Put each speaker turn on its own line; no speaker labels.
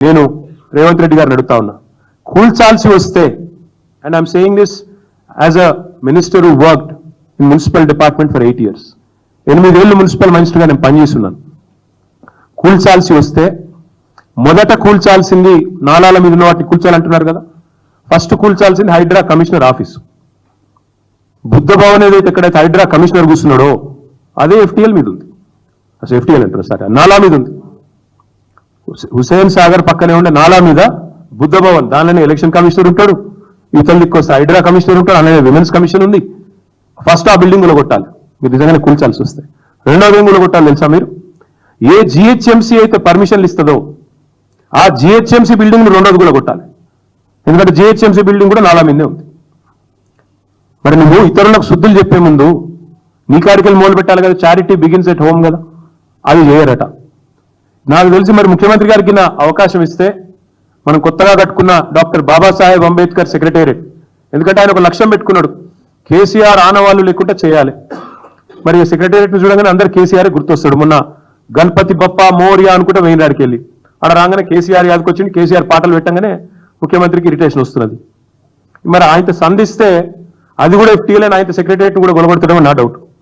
నేను రేవంత్ రెడ్డి గారిని అడుగుతా ఉన్నా. కూల్చాల్సి వస్తే and I'm saying this as a minister who worked in municipal department for eight years ఎనిమిదేళ్ళు మున్సిపల్ మినిస్టర్గా నేను పనిచేస్తున్నాను. కూల్చాల్సి వస్తే మొదట కూల్చాల్సింది నాలాల మీద ఉన్న వాటిని కూల్చాలంటున్నారు కదా. ఫస్ట్ కూల్చాల్సింది హైడ్రా కమిషనర్ ఆఫీస్. బుద్ధ భవన్ ఏదైతే ఎక్కడైతే హైడ్రా కమిషనర్ కూర్చున్నాడో అదే ఎఫ్టీఎల్ మీద ఉంది. అసలు ఎఫ్టీఎల్ అంటారు? సరే నాలా మీద ఉంది. హుసేన్ సాగర్ పక్కనే ఉండే నాలా మీద బుద్ధ భవన్ దానిలోనే ఎలక్షన్ కమిషనర్ ఉంటాడు. యువతల దిక్కొస్తే హైడ్రా కమిషనర్ ఉంటాడు అలానే విమెన్స్ కమిషన్ ఉంది. ఫస్ట్ ఆ బిల్డింగ్ కొట్టాలి. మీరు నిజంగానే కూల్చాల్సి వస్తే. రెండో బిల్డింగ్ కొట్టాలి తెలుసా మీరు? ఏ జిహెచ్ఎంసీ అయితే పర్మిషన్లు ఇస్తుందో ఆ జిహెచ్ఎంసీ బిల్డింగ్ రెండోది కూడా కొట్టాలి. ఎందుకంటే జిహెచ్ఎంసీ బిల్డింగ్ కూడా నాలా మీదే ఉంది. మరి నువ్వు ఇతరులకు శుద్ధులు చెప్పే ముందు నీ కాడికెళ్ళి మొదలు పెట్టాలి కదా చారిటీ బిగిన్స్ ఎట్ హోమ్ కదా. అది చేయరట. నాకు తెలిసి మరి ముఖ్యమంత్రి గారికి నా అవకాశం ఇస్తే మనం కొత్తగా కట్టుకున్న డాక్టర్ బాబాసాహెబ్ అంబేద్కర్ సెక్రటేరియట్. ఎందుకంటే ఆయన ఒక లక్ష్యం పెట్టుకున్నాడు. కేసీఆర్ ఆనవాళ్ళు లేకుండా చేయాలి. మరి సెక్రటేరియట్ చూడగానే అందరు కేసీఆర్ గుర్తొస్తాడు. మొన్న గణపతి బప్ప మోరియా అనుకుంటే వేయినాడికి వెళ్ళి. ఆడ రాగానే కేసీఆర్ యాదకొచ్చింది కేసీఆర్ పాటలు పెట్టగానే ముఖ్యమంత్రికి ఇరిటేషన్ వస్తున్నది. మరి ఆయనతో సంధిస్తే అది కూడా ఎఫ్టీఎల్ అని ఆయన సెక్రటేరియట్ కూడా కొనగొడతాడేమో నా డౌట్